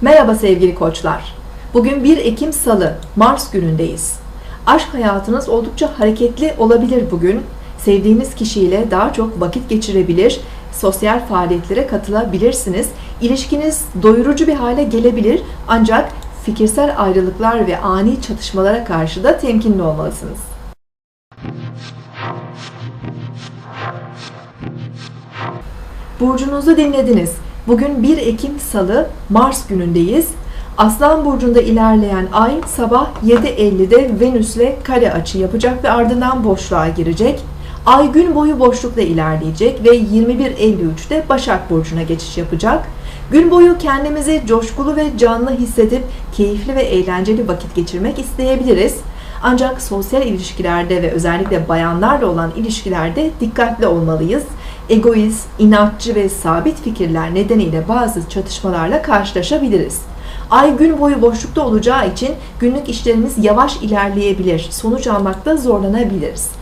Merhaba sevgili koçlar. Bugün 1 Ekim Salı, Mars günündeyiz. Aşk hayatınız oldukça hareketli olabilir bugün. Sevdiğiniz kişiyle daha çok vakit geçirebilir, sosyal faaliyetlere katılabilirsiniz. İlişkiniz doyurucu bir hale gelebilir ancak fikirsel ayrılıklar ve ani çatışmalara karşı da temkinli olmalısınız. Burcunuzu dinlediniz. Bugün 1 Ekim Salı, Mars günündeyiz. Aslan burcunda ilerleyen ay sabah 7.50'de Venüs'le kare açı yapacak ve ardından boşluğa girecek. Ay gün boyu boşlukta ilerleyecek ve 21.53'te Başak Burcu'na geçiş yapacak. Gün boyu kendimizi coşkulu ve canlı hissedip keyifli ve eğlenceli vakit geçirmek isteyebiliriz. Ancak sosyal ilişkilerde ve özellikle bayanlarla olan ilişkilerde dikkatli olmalıyız. Egoist, inatçı ve sabit fikirler nedeniyle bazı çatışmalarla karşılaşabiliriz. Ay gün boyu boşlukta olacağı için günlük işlerimiz yavaş ilerleyebilir, sonuç almakta zorlanabiliriz.